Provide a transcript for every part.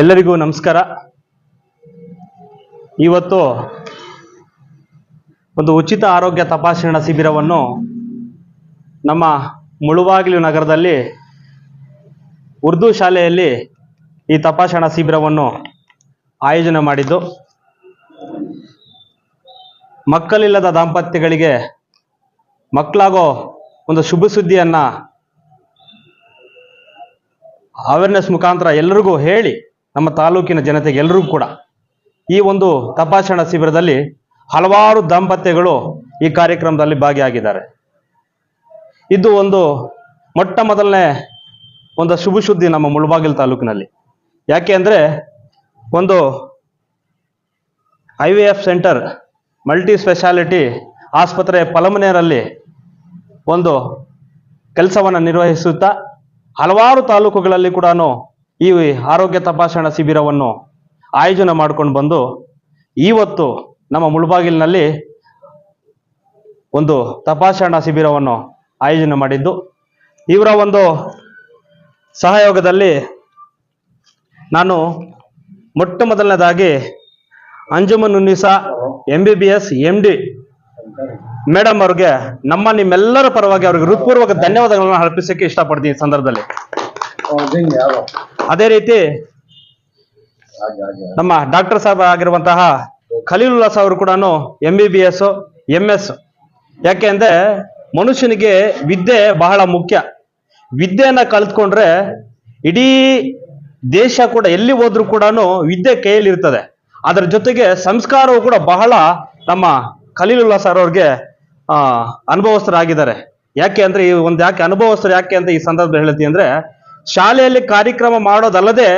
ಎಲ್ಲರಿಗೂ ನಮಸ್ಕಾರ. ಇವತ್ತು ಒಂದು ಉಚಿತ ಆರೋಗ್ಯ ತಪಾಸಣಾ ಶಿಬಿರವನ್ನು ನಮ್ಮ ಮುಳುವಾಗಿಲು ನಗರದಲ್ಲಿ ಉರ್ದು ಶಾಲೆಯಲ್ಲಿ ಈ ತಪಾಸಣಾ ಶಿಬಿರವನ್ನು ಆಯೋಜನೆ ಮಾಡಿದ್ದು. ಮಕ್ಕಳಿಲ್ಲದ ದಾಂಪತ್ಯಗಳಿಗೆ ಮಕ್ಕಳಾಗೋ ಒಂದು ಶುಭ ಸುದ್ದಿಯನ್ನು ಅವೇರ್ನೆಸ್ ಮುಖಾಂತರ ಎಲ್ಲರಿಗೂ ಹೇಳಿ. ನಮ್ಮ ತಾಲೂಕಿನ ಜನತೆಗೆ ಎಲ್ಲರಿಗೂ ಕೂಡ ಈ ಒಂದು ತಪಾಸಣಾ ಶಿಬಿರದಲ್ಲಿ ಹಲವಾರು ದಾಂಪತ್ಯಗಳು ಈ ಕಾರ್ಯಕ್ರಮದಲ್ಲಿ ಭಾಗಿಯಾಗಿದ್ದಾರೆ. ಇದು ಒಂದು ಮೊಟ್ಟ ಮೊದಲನೇ ಒಂದು ಶುಭ ಸುದ್ದಿ ನಮ್ಮ ಮುಳಬಾಗಿಲು ತಾಲೂಕಿನಲ್ಲಿ. ಯಾಕೆ ಅಂದರೆ ಒಂದು I V F centre multi speciality ಆಸ್ಪತ್ರೆ ಪಲಮನೇರಲ್ಲಿ ಒಂದು ಕೆಲಸವನ್ನು ನಿರ್ವಹಿಸುತ್ತಾ ಹಲವಾರು ತಾಲೂಕುಗಳಲ್ಲಿ ಕೂಡ ಈ ಆರೋಗ್ಯ ತಪಾಸಣಾ ಶಿಬಿರವನ್ನು ಆಯೋಜನೆ ಮಾಡ್ಕೊಂಡು ಬಂದು ಇವತ್ತು ನಮ್ಮ ಮುಳಬಾಗಿಲಿನಲ್ಲಿ ಒಂದು ತಪಾಸಣಾ ಶಿಬಿರವನ್ನು ಆಯೋಜನೆ ಮಾಡಿದ್ದು, ಇವರ ಒಂದು ಸಹಯೋಗದಲ್ಲಿ ನಾನು ಮೊಟ್ಟ ಮೊದಲನೇದಾಗಿ Anjuman Unnisa M B B S M D madam ಅವ್ರಿಗೆ ನಮ್ಮ ನಿಮ್ಮೆಲ್ಲರ ಪರವಾಗಿ ಅವ್ರಿಗೆ ಹೃತ್ಪೂರ್ವಕ ಧನ್ಯವಾದಗಳನ್ನು ಅರ್ಪಿಸಕ್ಕೆ ಇಷ್ಟಪಡ್ತೀನಿ ಈ ಸಂದರ್ಭದಲ್ಲಿ. ಅದೇ ರೀತಿ ನಮ್ಮ ಡಾಕ್ಟರ್ ಸಾಹೇಬ್ ಆಗಿರುವಂತಹ ಖಲೀಲುಲ್ಲಾ ಅವರು ಕೂಡ M B B S M S ಯಾಕೆ ಅಂದ್ರೆ ಮನುಷ್ಯನಿಗೆ ವಿದ್ಯೆ ಬಹಳ ಮುಖ್ಯ. ವಿದ್ಯೆಯನ್ನ ಕಲ್ತ್ಕೊಂಡ್ರೆ ಇಡೀ ದೇಶ ಕೂಡ ಎಲ್ಲಿ ಹೋದ್ರೂ ಕೂಡ ವಿದ್ಯೆ ಕೈಯಲ್ಲಿ ಇರ್ತದೆ. ಅದರ ಜೊತೆಗೆ ಸಂಸ್ಕಾರವು ಕೂಡ ಬಹಳ ನಮ್ಮ ಖಲೀಲುಲ್ಲಾ ಸರ್ ಅವ್ರಿಗೆ ಅನುಭವಸ್ಥರಾಗಿದ್ದಾರೆ. ಯಾಕೆ ಅಂದ್ರೆ ಈ ಒಂದು ಯಾಕೆ ಅನುಭವಸ್ಥರು ಯಾಕೆ ಅಂತ ಈ ಸಂದರ್ಭ ಹೇಳ್ತೀನಿ ಅಂದ್ರೆ ಶಾಲೆಯಲ್ಲಿ ಕಾರ್ಯಕ್ರಮ ಮಾಡೋದಲ್ಲದೆ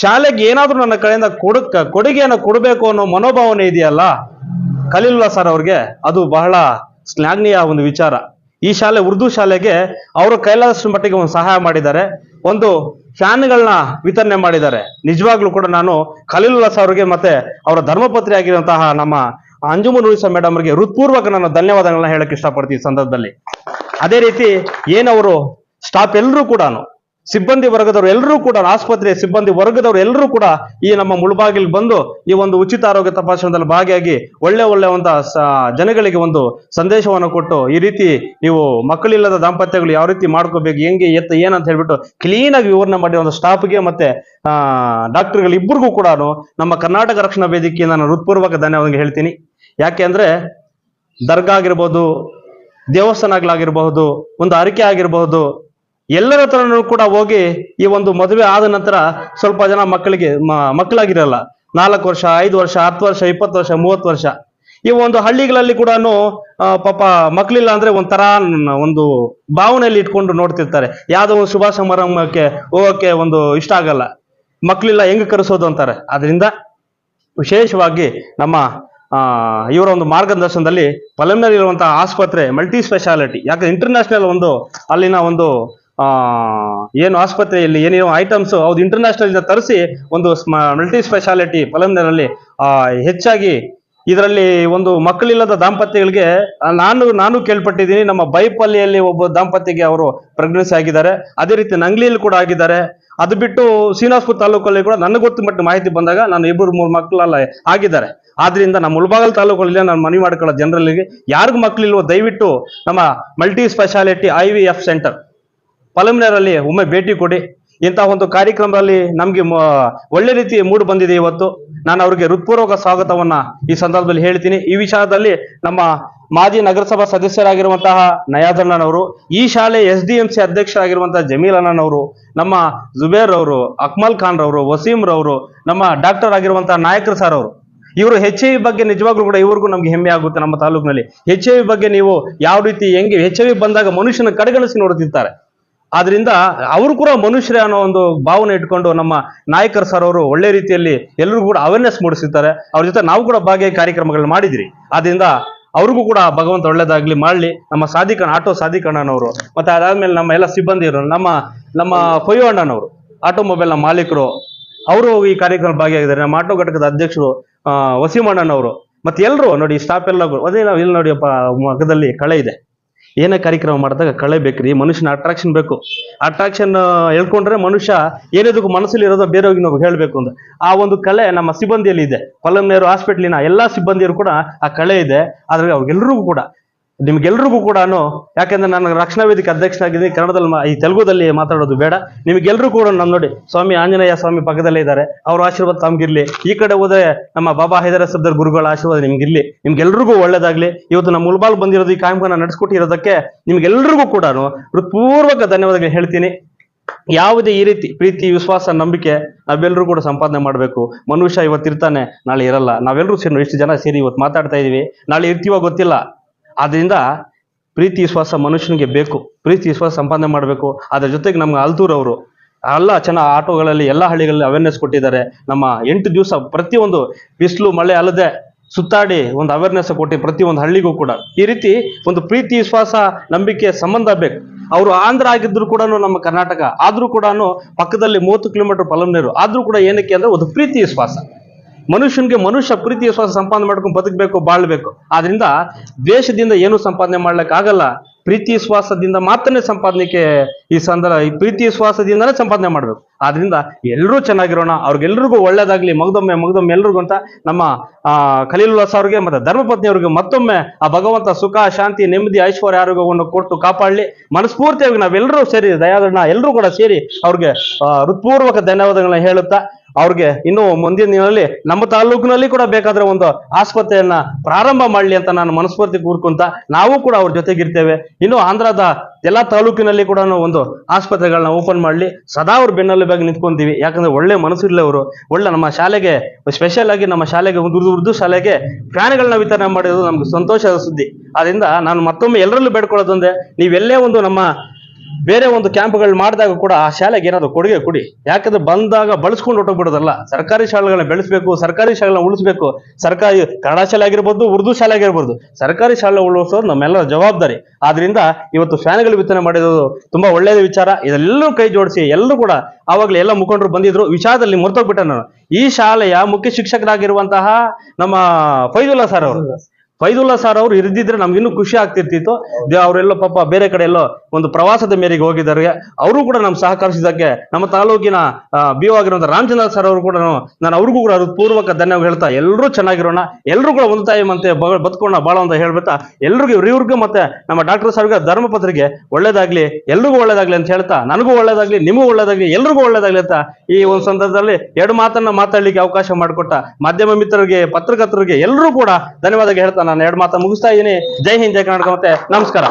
ಶಾಲೆಗೆ ಏನಾದರೂ ನನ್ನ ಕಡೆಯಿಂದ ಕೊಡಕ್ಕ ಕೊಡುಗೆಯನ್ನು ಕೊಡಬೇಕು ಅನ್ನೋ ಮನೋಭಾವನೆ ಇದೆಯಲ್ಲ? ಖಲೀಲುಲ್ಲಾ ಸರ್ ಅವ್ರಿಗೆ ಅದು ಬಹಳ ಶ್ಲಾಘನೀಯ ಒಂದು ವಿಚಾರ. ಈ ಶಾಲೆ ಉರ್ದು ಶಾಲೆಗೆ ಅವರು ಕೈಲಾದಷ್ಟು ಮಟ್ಟಿಗೆ ಒಂದು ಸಹಾಯ ಮಾಡಿದ್ದಾರೆ. ಒಂದು ಫ್ಯಾನ್ಗಳನ್ನ ವಿತರಣೆ ಮಾಡಿದ್ದಾರೆ. ನಿಜವಾಗ್ಲೂ ಕೂಡ ನಾನು ಖಲೀಲುಲ್ಲಾ ಅವ್ರಿಗೆ ಮತ್ತೆ ಅವರ ಧರ್ಮಪತ್ರಿ ಆಗಿರುವಂತಹ ನಮ್ಮ ಅಂಜುಮನ್ ಉಳಿಸ ಮೇಡಮ್ ಅವರಿಗೆ ಹೃತ್ಪೂರ್ವಕ ನಾನು ಧನ್ಯವಾದಗಳನ್ನ ಹೇಳಕ್ ಇಷ್ಟಪಡ್ತೀನಿ ಈ ಸಂದರ್ಭದಲ್ಲಿ. ಅದೇ ರೀತಿ ಏನವರು ಸ್ಟಾಫ್ ಎಲ್ಲರೂ ಕೂಡ ಸಿಬ್ಬಂದಿ ವರ್ಗದವರು ಎಲ್ಲರೂ ಕೂಡ ಆಸ್ಪತ್ರೆಯ ಸಿಬ್ಬಂದಿ ವರ್ಗದವರು ಎಲ್ಲರೂ ಕೂಡ ಈ ನಮ್ಮ ಮುಳುಬಾಗಿಲ್ ಬಂದು ಈ ಒಂದು ಉಚಿತ ಆರೋಗ್ಯ ತಪಾಸಣೆಯಲ್ಲಿ ಭಾಗಿಯಾಗಿ ಒಳ್ಳೆ ಒಳ್ಳೆ ಒಂದು ಜನಗಳಿಗೆ ಒಂದು ಸಂದೇಶವನ್ನು ಕೊಟ್ಟು ಈ ರೀತಿ ನೀವು ಮಕ್ಕಳಿಲ್ಲದ ದಾಂಪತ್ಯಗಳು ಯಾವ ರೀತಿ ಮಾಡ್ಕೋಬೇಕು, ಹೆಂಗೆ, ಎತ್ತ ಏನಂತ ಹೇಳ್ಬಿಟ್ಟು ಕ್ಲೀನ್ ಆಗಿ ವಿವರಣೆ ಮಾಡಿ ಒಂದು ಸ್ಟಾಫ್ಗೆ ಮತ್ತೆ, ಆ, ಡಾಕ್ಟರ್ಗಳು ಇಬ್ಬರಿಗೂ ಕೂಡ ನಮ್ಮ ಕರ್ನಾಟಕ ರಕ್ಷಣಾ ವೇದಿಕೆಯಿಂದ ನಾನು ಹೃತ್ಪೂರ್ವಕ ಧನ್ಯವಾದ ಹೇಳ್ತೀನಿ. ಯಾಕೆ ಅಂದ್ರೆ ದರ್ಗಾ ಆಗಿರ್ಬೋದು ದೇವಸ್ಥಾನಗಳಾಗಿರಬಹುದು ಒಂದು ಅರಿಕೆ ಆಗಿರಬಹುದು ಎಲ್ಲರ ಹತ್ರನೂ ಕೂಡ ಹೋಗಿ ಈ ಒಂದು ಮದುವೆ ಆದ ನಂತರ ಸ್ವಲ್ಪ ಜನ ಮಕ್ಕಳಿಗೆ ಮಕ್ಕಳಾಗಿರಲ್ಲ. ನಾಲ್ಕು ವರ್ಷ, ಐದು ವರ್ಷ, ಹತ್ತು ವರ್ಷ, ಇಪ್ಪತ್ತು ವರ್ಷ, ಮೂವತ್ತು ವರ್ಷ. ಈ ಒಂದು ಹಳ್ಳಿಗಳಲ್ಲಿ ಕೂಡ ಪಾಪ ಮಕ್ಕಳಿಲ್ಲ ಅಂದ್ರೆ ಒಂಥರ ಒಂದು ಭಾವನೆಯಲ್ಲಿ ಇಟ್ಕೊಂಡು ನೋಡ್ತಿರ್ತಾರೆ. ಯಾವುದೋ ಒಂದು ಶುಭ ಸಮಾರಂಭಕ್ಕೆ ಹೋಗೋಕ್ಕೆ ಒಂದು ಇಷ್ಟ ಆಗಲ್ಲ. ಮಕ್ಕಳಿಲ್ಲ ಹೆಂಗ್ ಕರೆಸೋದು ಅಂತಾರೆ. ಅದರಿಂದ ವಿಶೇಷವಾಗಿ ನಮ್ಮ ಇವರ ಒಂದು ಮಾರ್ಗದರ್ಶನದಲ್ಲಿ ಇರುವಂತಹ ಆಸ್ಪತ್ರೆ ಮಲ್ಟಿ ಸ್ಪೆಷಾಲಿಟಿ ಯಾಕಂದ್ರೆ ಇಂಟರ್ನ್ಯಾಷನಲ್ ಒಂದು ಅಲ್ಲಿನ ಒಂದು ಏನು ಆಸ್ಪತ್ರೆಯಲ್ಲಿ ಏನೇನೋ ಐಟಮ್ಸ್ ಹೌದು ಇಂಟರ್ನ್ಯಾಷನಲ್ ಇಂದ ತರಿಸಿ ಒಂದು ಮಲ್ಟಿ ಸ್ಪೆಷಾಲಿಟಿ ಫಲಂದರಲ್ಲಿ ಹೆಚ್ಚಾಗಿ ಇದರಲ್ಲಿ ಒಂದು ಮಕ್ಕಳಿಲ್ಲದ ದಾಂಪತ್ಯಗಳಿಗೆ ನಾನು ನಾನು ಕೇಳ್ಪಟ್ಟಿದ್ದೀನಿ, ನಮ್ಮ ಬೈಪಲ್ಲಿಯಲ್ಲಿ ಒಬ್ಬ ದಾಂಪತ್ಯಗೆ ಅವರು ಪ್ರೆಗ್ನೆನ್ಸಿ ಆಗಿದ್ದಾರೆ. ಅದೇ ರೀತಿ ನಂಗ್ಲಿಯಲ್ಲಿ ಕೂಡ ಆಗಿದ್ದಾರೆ. ಅದು ಬಿಟ್ಟು ಶ್ರೀನಿವಾಸಪುರ ತಾಲೂಕಲ್ಲಿ ಕೂಡ ನನಗೆ ಗೊತ್ತು ಮಟ್ಟ ಮಾಹಿತಿ ಬಂದಾಗ ನಾನು ಇಬ್ಬರು ಮೂರು ಮಕ್ಕಳಲ್ಲ ಆಗಿದ್ದಾರೆ. ಆದ್ರಿಂದ ನಮ್ಮ ಉಲ್ಬಾಗಲ್ ತಾಲೂಕಲ್ಲಿ ನಾನು ಮನವಿ ಮಾಡ್ಕೊಳ್ಳೋ ಜನರಲ್ಲಿಗೆ. ಯಾರಿಗೂ ಮಕ್ಕಳಿಲ್ವೋ, ದಯವಿಟ್ಟು ನಮ್ಮ multi speciality I V F centre ಪಲಮ್ನೇರಲ್ಲಿ ಒಮ್ಮೆ ಭೇಟಿ ಕೊಡಿ. ಇಂತಹ ಒಂದು ಕಾರ್ಯಕ್ರಮದಲ್ಲಿ ನಮಗೆ ಒಳ್ಳೆ ರೀತಿ ಮೂಡು ಬಂದಿದೆ ಇವತ್ತು. ನಾನು ಅವರಿಗೆ ಹೃತ್ಪೂರ್ವಕ ಸ್ವಾಗತವನ್ನ ಈ ಸಂದರ್ಭದಲ್ಲಿ ಹೇಳ್ತೀನಿ. ಈ ವಿಚಾರದಲ್ಲಿ ನಮ್ಮ ಮಾಜಿ ನಗರಸಭಾ ಸದಸ್ಯರಾಗಿರುವಂತಹ ನಯಾದಣ್ಣನವರು ಈ ಶಾಲೆ ಎಸ್ ಡಿ ಎಂ ಸಿ ಅಧ್ಯಕ್ಷರಾಗಿರುವಂತಹ ಜಮೀಲ್ ಅಣ್ಣನವರು ನಮ್ಮ ಜುಬೇರ್ ಅವರು, ಅಕ್ಮಲ್ ಖಾನ್ ರವರು, ವಸೀಂ ರವರು, ನಮ್ಮ ಡಾಕ್ಟರ್ ಆಗಿರುವಂತಹ ನಾಯಕರು ಸರ್ ಅವರು. ಇವರು ಹೆಚ್ ಐ ಬಗ್ಗೆ ನಿಜವಾಗ್ಲೂ ಕೂಡ ಇವ್ರಿಗೂ ನಮ್ಗೆ ಹೆಮ್ಮೆ ಆಗುತ್ತೆ ನಮ್ಮ ತಾಲೂಕಿನಲ್ಲಿ. ಹೆಚ್ ಐ ವಿ ಬಗ್ಗೆ ನೀವು ಯಾವ ರೀತಿ ಹೆಂಗೆ ಹೆಚ್ ಐ ವಿ ಬಂದಾಗ ಮನುಷ್ಯನ ಕಡೆಗಣಿಸಿ ನೋಡುತ್ತಿರ್ತಾರೆ. ಆದ್ರಿಂದ ಅವರು ಕೂಡ ಮನುಷ್ಯರೇ ಅನ್ನೋ ಒಂದು ಭಾವನೆ ಇಟ್ಕೊಂಡು ನಮ್ಮ ನಾಯಕರ್ ಸರ್ ಅವರು ಒಳ್ಳೆ ರೀತಿಯಲ್ಲಿ ಎಲ್ಲರಿಗೂ ಕೂಡ ಅವೇರ್ನೆಸ್ ಮೂಡಿಸಿದ್ದಾರೆ ಅವ್ರ ಜೊತೆ ನಾವು ಕೂಡ ಭಾಗಿಯಾಗಿ ಕಾರ್ಯಕ್ರಮಗಳನ್ನ ಮಾಡಿದ್ರಿ. ಆದ್ರಿಂದ ಅವ್ರಿಗೂ ಕೂಡ ಭಗವಂತ ಒಳ್ಳೇದಾಗ್ಲಿ ಮಾಡಲಿ. ನಮ್ಮ ಸಾಧಿಕಣ್ಣ ಆಟೋ ಸಾಧಿಕಣ್ಣನವರು ಮತ್ತೆ ಅದಾದ್ಮೇಲೆ ನಮ್ಮ ಎಲ್ಲ ಸಿಬ್ಬಂದಿಯರು ನಮ್ಮ ನಮ್ಮ ಕೊಯ್ಯೋ ಅಣ್ಣನವರು, ಆಟೋಮೊಬೈಲ್ನ ಮಾಲೀಕರು, ಅವರು ಈ ಕಾರ್ಯಕ್ರಮ ಭಾಗಿಯಾಗಿದ್ದಾರೆ. ನಮ್ಮ ಆಟೋ ಘಟಕದ ಅಧ್ಯಕ್ಷರು ವಸೀಮಣ್ಣನವರು, ಮತ್ತೆ ಎಲ್ಲರೂ ನೋಡಿ ಸ್ಟಾಫ್ ಎಲ್ಲ ಅದೇ ನಾವು ಇಲ್ಲಿ ನೋಡಿಯಪ್ಪ ಮಗದಲ್ಲಿ ಕಳೆ ಇದೆ. ಏನೇ ಕಾರ್ಯಕ್ರಮ ಮಾಡಿದಾಗ ಕಳೆ ಬೇಕ್ರಿ, ಮನುಷ್ಯನ ಅಟ್ರಾಕ್ಷನ್ ಬೇಕು. ಅಟ್ರಾಕ್ಷನ್ ಹೇಳ್ಕೊಂಡ್ರೆ ಮನುಷ್ಯ ಏನೇದಕ್ಕೂ ಮನಸ್ಸಲ್ಲಿ ಇರೋದು ಬೇರೆಯವ್ರಿಗೆ ನಾವು ಹೇಳಬೇಕು ಅಂತ ಆ ಒಂದು ಕಲೆ ನಮ್ಮ ಸಿಬ್ಬಂದಿಯಲ್ಲಿ ಇದೆ. ಪಲ್ಲಂನೇರು ಹಾಸ್ಪಿಟ್ಲಿನ ಎಲ್ಲಾ ಸಿಬ್ಬಂದಿಯರು ಕೂಡ ಆ ಕಳೆ ಇದೆ. ಆದ್ರೆ ಅವ್ರಿಗೆಲ್ರಿಗೂ ಕೂಡ ನಿಮ್ಗೆಲ್ರಿಗೂ ಕೂಡ ಯಾಕಂದ್ರೆ ನಾನು ರಕ್ಷಣಾ ವೇದಿಕೆ ಅಧ್ಯಕ್ಷನಾಗಿದ್ದೀನಿ, ಕನ್ನಡದಲ್ಲಿ ಈ ತೆಲುಗುದಲ್ಲಿ ಮಾತಾಡೋದು ಬೇಡ. ನಿಮ್ಗೆಲ್ರಿಗೂ ಕೂಡ ನಮ್ ನೋಡಿ, ಸ್ವಾಮಿ ಆಂಜನೇಯ ಸ್ವಾಮಿ ಪಕ್ಕದಲ್ಲೇ ಇದ್ದಾರೆ. ಅವ್ರ ಆಶೀರ್ವಾದ ತಮ್ಗಿರ್ಲಿ. ಈ ಕಡೆ ಹೋದ್ರೆ ನಮ್ಮ ಬಾಬಾ ಹೈದರ ಸಬ್ದರ್ ಗುರುಗಳ ಆಶೀರ್ವಾದ ನಿಮ್ಗಿರ್ಲಿ. ನಿಮ್ಗೆಲ್ರಿಗೂ ಒಳ್ಳೇದಾಗ್ಲಿ. ಇವತ್ತು ನಮ್ಮ ಮುಲ್ಬಾಲ್ ಬಂದಿರೋದು ಈ ಕಾಯಂಕನ ನಡೆಸ್ಕೊಟ್ಟಿರೋದಕ್ಕೆ ನಿಮ್ಗೆಲ್ರಿಗೂ ಕೂಡ ಹೃತ್ಪೂರ್ವಕ ಧನ್ಯವಾದಗಳು ಹೇಳ್ತೀನಿ. ಯಾವುದೇ ಈ ರೀತಿ ಪ್ರೀತಿ, ವಿಶ್ವಾಸ, ನಂಬಿಕೆ ನಾವೆಲ್ಲರೂ ಕೂಡ ಸಂಪಾದನೆ ಮಾಡಬೇಕು. ಮನುಷ್ಯ ಇವತ್ತಿರ್ತಾನೆ, ನಾಳೆ ಇರಲ್ಲ. ನಾವೆಲ್ಲರೂ ಸೇರಿ ಇಷ್ಟು ಜನ ಸೇರಿ ಇವತ್ತು ಮಾತಾಡ್ತಾ ಇದೀವಿ. ನಾಳೆ ಇರ್ತೀವೋ ಗೊತ್ತಿಲ್ಲ. ಆದ್ರಿಂದ ಪ್ರೀತಿ, ವಿಶ್ವಾಸ ಮನುಷ್ಯನಿಗೆ ಬೇಕು. ಪ್ರೀತಿ, ವಿಶ್ವಾಸ ಸಂಪಾದನೆ ಮಾಡಬೇಕು. ಅದ್ರ ಜೊತೆಗೆ ನಮ್ಗೆ ಅಲ್ತೂರ್ ಅವರು ಎಲ್ಲ ಚೆನ್ನಾಗಿ ಆಟೋಗಳಲ್ಲಿ, ಎಲ್ಲ ಹಳ್ಳಿಗಳಲ್ಲಿ ಅವೇರ್ನೆಸ್ ಕೊಟ್ಟಿದ್ದಾರೆ. ನಮ್ಮ ಎಂಟು ದಿವಸ ಪ್ರತಿಯೊಂದು ಬಿಸಿಲು, ಮಳೆ ಅಲ್ಲದೆ ಸುತ್ತಾಡಿ ಒಂದು ಅವೇರ್ನೆಸ್ ಕೊಟ್ಟು ಪ್ರತಿಯೊಂದು ಹಳ್ಳಿಗೂ ಕೂಡ. ಈ ರೀತಿ ಒಂದು ಪ್ರೀತಿ, ವಿಶ್ವಾಸ, ನಂಬಿಕೆ ಸಂಬಂಧ ಬೇಕು. ಅವರು ಆಂಧ್ರ ಆಗಿದ್ರು ಕೂಡ ನಮ್ಮ ಕರ್ನಾಟಕ, ಆದ್ರೂ ಕೂಡ ಪಕ್ಕದಲ್ಲಿ ಮೂವತ್ತು ಕಿಲೋಮೀಟರ್ ಪಲಂನೇರು ಆದ್ರೂ ಕೂಡ ಏನಕ್ಕೆ ಅಂದ್ರೆ ಒಂದು ಪ್ರೀತಿ, ವಿಶ್ವಾಸ. ಮನುಷ್ಯನಿಗೆ ಮನುಷ್ಯ ಪ್ರೀತಿ ವಿಶ್ವಾಸ ಸಂಪಾದನೆ ಮಾಡ್ಕೊಂಡು ಬದುಕಬೇಕು, ಬಾಳ್ಬೇಕು. ಆದ್ರಿಂದ ದ್ವೇಷದಿಂದ ಏನು ಸಂಪಾದನೆ ಮಾಡ್ಲಿಕ್ಕೆ ಆಗಲ್ಲ ಪ್ರೀತಿ ವಿಶ್ವಾಸದಿಂದ ಮಾತ್ರನೇ ಸಂಪಾದನೆಗೆ ಈ ಸಂದರ್ಭ, ಈ ಪ್ರೀತಿ ವಿಶ್ವಾಸದಿಂದನೇ ಸಂಪಾದನೆ ಮಾಡ್ಬೇಕು. ಆದ್ರಿಂದ ಎಲ್ಲರೂ ಚೆನ್ನಾಗಿರೋಣ, ಅವ್ರಿಗೆಲ್ರಿಗೂ ಒಳ್ಳೇದಾಗ್ಲಿ, ಮಗದೊಮ್ಮೆ ಮಗದೊಮ್ಮೆ ಎಲ್ರಿಗೂ ಅಂತ ನಮ್ಮ, ಆ, ಖಲೀಲುಲ್ಲಾಸ್ ಅವ್ರಿಗೆ ಮತ್ತೆ ಧರ್ಮಪತ್ನಿ ಅವ್ರಿಗೆ ಮತ್ತೊಮ್ಮೆ ಆ ಭಗವಂತ ಸುಖ, ಶಾಂತಿ, ನೆಮ್ಮದಿ, ಐಶ್ವರ್ಯ, ಆರೋಗ್ಯವನ್ನು ಕೊಟ್ಟು ಕಾಪಾಡಲಿ. ಮನಸ್ಫೂರ್ತಿಯಾಗಿ ನಾವೆಲ್ಲರೂ ಸೇರಿ, ದಯಾದಣ್ಣ ಎಲ್ಲರೂ ಕೂಡ ಸೇರಿ ಅವ್ರಿಗೆ ಹೃತ್ಪೂರ್ವಕ ಧನ್ಯವಾದಗಳನ್ನ ಹೇಳುತ್ತಾ ಅವ್ರಿಗೆ ಇನ್ನು ಮುಂದಿನ ದಿನದಲ್ಲಿ ನಮ್ಮ ತಾಲೂಕಿನಲ್ಲಿ ಕೂಡ ಬೇಕಾದ್ರೆ ಒಂದು ಆಸ್ಪತ್ರೆಯನ್ನ ಪ್ರಾರಂಭ ಮಾಡಲಿ ಅಂತ ನಾನು ಮನಸ್ಫೂರ್ತಿ ಕೂರ್ಕೊಂತ ನಾವು ಕೂಡ ಅವ್ರ ಜೊತೆಗಿರ್ತೇವೆ. ಇನ್ನು ಆಂಧ್ರದ ಎಲ್ಲಾ ತಾಲೂಕಿನಲ್ಲಿ ಕೂಡ ಒಂದು ಆಸ್ಪತ್ರೆಗಳನ್ನ ಓಪನ್ ಮಾಡಲಿ. ಸದಾ ಅವ್ರ ಬೆನ್ನೆಲುಬಾಗಿ ನಿಂತ್ಕೊಂತೀವಿ. ಯಾಕಂದ್ರೆ ಒಳ್ಳೆ ಅವರು. ಒಳ್ಳೆ ನಮ್ಮ ಶಾಲೆಗೆ ಸ್ಪೆಷಲ್ ಆಗಿ ನಮ್ಮ ಶಾಲೆಗೆ ಉರ್ದು ಉರ್ದು ಶಾಲೆಗೆ ಫ್ಯಾನ್ಗಳನ್ನ ವಿತರಣೆ ಮಾಡಿರೋದು ನಮ್ಗೆ ಸಂತೋಷದ ಸುದ್ದಿ. ಆದ್ರಿಂದ ನಾನು ಮತ್ತೊಮ್ಮೆ ಎಲ್ಲರಲ್ಲೂ ಬೇಡ್ಕೊಳ್ಳೋದಂದ್ರೆ ನೀವೆಲ್ಲೇ ಒಂದು ನಮ್ಮ ಬೇರೆ ಒಂದು ಕ್ಯಾಂಪ್ಗಳು ಮಾಡಿದಾಗ ಕೂಡ ಆ ಶಾಲೆಗೆ ಏನಾದ್ರು ಕೊಡುಗೆ ಕೊಡಿ. ಯಾಕಂದ್ರೆ ಬಂದಾಗ ಬಳಸ್ಕೊಂಡು ಹೊಟ್ಟೋಗ್ಬಿಡೋದಲ್ಲ ಸರ್ಕಾರಿ ಶಾಲೆಗಳನ್ನ ಬೆಳೆಸಬೇಕು, ಸರ್ಕಾರಿ ಶಾಲೆಗಳನ್ನ ಉಳಿಸ್ಬೇಕು. ಸರ್ಕಾರಿ ಕನ್ನಡ ಶಾಲೆ ಆಗಿರ್ಬೋದು, ಉರ್ದು ಶಾಲೆ ಆಗಿರ್ಬೋದು. ಸರ್ಕಾರಿ ಶಾಲೆ ಉಳಿಸೋದು ನಮ್ಮೆಲ್ಲರ ಜವಾಬ್ದಾರಿ. ಆದ್ರಿಂದ ಇವತ್ತು ಫ್ಯಾನ್ಗಳು ವಿತರಣೆ ಮಾಡಿರೋದು ತುಂಬಾ ಒಳ್ಳೆಯದ ವಿಚಾರ. ಇದೆಲ್ಲರೂ ಕೈ ಜೋಡಿಸಿ ಎಲ್ಲರೂ ಕೂಡ ಆವಾಗಲೇ ಎಲ್ಲ ಮುಖಂಡರು ಬಂದಿದ್ರು. ವಿಚಾರದಲ್ಲಿ ಮರ್ತೋಗ್ಬಿಟ್ಟೆ ನಾನು. ಈ ಶಾಲೆಯ ಮುಖ್ಯ ಶಿಕ್ಷಕರಾಗಿರುವಂತಹ ನಮ್ಮ ಫೈದುಲ್ಲಾ ಸರ್ ಅವರು. ಫೈದುಲ್ಲಾ ಸರ್ ಅವರು ಇರ್ದಿದ್ರೆ ನಮ್ಗೆ ಇನ್ನೂ ಖುಷಿ ಆಗ್ತಿರ್ತಿತ್ತು. ಅವರೆಲ್ಲೋ ಪಾಪ ಬೇರೆ ಕಡೆ ಎಲ್ಲೋ ಒಂದು ಪ್ರವಾಸದ ಮೇರೆಗೆ ಹೋಗಿದ್ದಾರೆ. ಅವರು ಕೂಡ ನಮ್ಗೆ ಸಹಕರಿಸಿದ್ದಕ್ಕೆ ನಮ್ಮ ತಾಲೂಕಿನ ಬಿ ಆಗಿರುವಂತ ರಾಮಚಂದ್ರ ಸರ್ ಅವರು ಕೂಡ ನಾನು ಅವ್ರಿಗೂ ಕೂಡ ಪೂರ್ವಕ ಧನ್ಯವಾದ ಹೇಳ್ತಾ ಎಲ್ಲರೂ ಚೆನ್ನಾಗಿರೋಣ ಎಲ್ಲರೂ ಕೂಡ ಒಂದು ತಾಯಿ ಮತ್ತೆ ಬದುಕೋಣ ಬಾಳ ಅಂತ ಹೇಳ್ಬಿಟ್ಟ ಎಲ್ರಿಗೂ ಇವ್ರಿಗೂ ಮತ್ತೆ ನಮ್ಮ ಡಾಕ್ಟರ್ ಸರ್ಗೆ ಧರ್ಮಪತ್ರಿಗೆ ಒಳ್ಳೇದಾಗ್ಲಿ, ಎಲ್ರಿಗೂ ಒಳ್ಳೇದಾಗ್ಲಿ ಅಂತ ಹೇಳ್ತಾ, ನನಗೂ ಒಳ್ಳೇದಾಗ್ಲಿ, ನಿಮಗೂ ಒಳ್ಳೇದಾಗ್ಲಿ, ಎಲ್ರಿಗೂ ಒಳ್ಳೇದಾಗ್ಲಿ ಅಂತ ಈ ಒಂದು ಸಂದರ್ಭದಲ್ಲಿ ಎರಡು ಮಾತನ್ನ ಮಾತಾಡ್ಲಿಕ್ಕೆ ಅವಕಾಶ ಮಾಡಿಕೊಟ್ಟ ಮಾಧ್ಯಮ ಮಿತ್ರರಿಗೆ, ಪತ್ರಕರ್ತರಿಗೆ ಎಲ್ಲರೂ ಕೂಡ ಧನ್ಯವಾದ ಹೇಳ್ತಾ ನಾನು ಎರಡು ಮಾತು ಮುಗಿಸ್ತಾ ಇದ್ದೀನಿ. ಜೈ ಹಿಂದ್ ಜೈ ಕರ್ನಾಟಕ ಮತ್ತೆ ನಮಸ್ಕಾರ.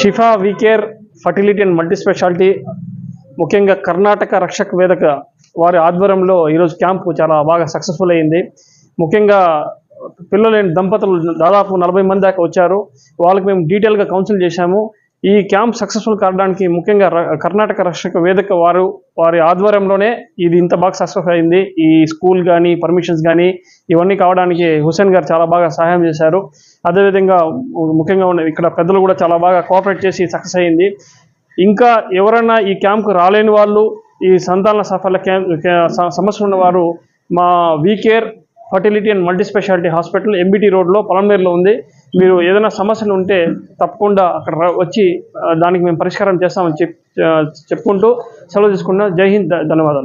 Shifa we care fertility and multi speciality ముఖ్యంగా కర్ణాటక రక్షక్ వేదిక వారి ఆధ్వర్యంలో ఈరోజు క్యాంపు చాలా బాగా సక్సెస్ఫుల్ అయింది ముఖ్యంగా పిల్లలేని దంపతులు దాదాపు నలభై మంది దాకా వచ్చారు వాళ్ళకి మేము డీటెయిల్గా కౌన్సిల్ చేశాము ఈ క్యాంప్ సక్సెస్ఫుల్ కావడానికి ముఖ్యంగా ర- కర్ణాటక రక్షక వేదిక వారు వారి ఆధ్వర్యంలోనే ఇది ఇంత బాగా సక్సెస్ అయింది. ఈ స్కూల్ కానీ పర్మిషన్స్ కానీ ఇవన్నీ కావడానికి హుసేన్ గారు చాలా బాగా సహాయం చేశారు. అదేవిధంగా ముఖ్యంగా ఉన్న ఇక్కడ పెద్దలు కూడా చాలా బాగా కోఆపరేట్ చేసి సక్సెస్ అయింది. ఇంకా ఎవరైనా ఈ క్యాంప్కు రాలేని వాళ్ళు ఈ సంతాన సఫల క్యాంప్ సమస్యలు ఉన్నవారు మా we care fertility and multi speciality hospital MBT రోడ్లో పొలంనేరులో ఉంది. మీరు ఏదైనా సమస్యలు ఉంటే తప్పకుండా అక్కడ వచ్చి దానికి మేము పరిష్కారం చేస్తామని చెప్ చెప్పుకుంటూ సెలవు తీసుకుంటున్నాం జై హింద్ ధన్యవాదాలు.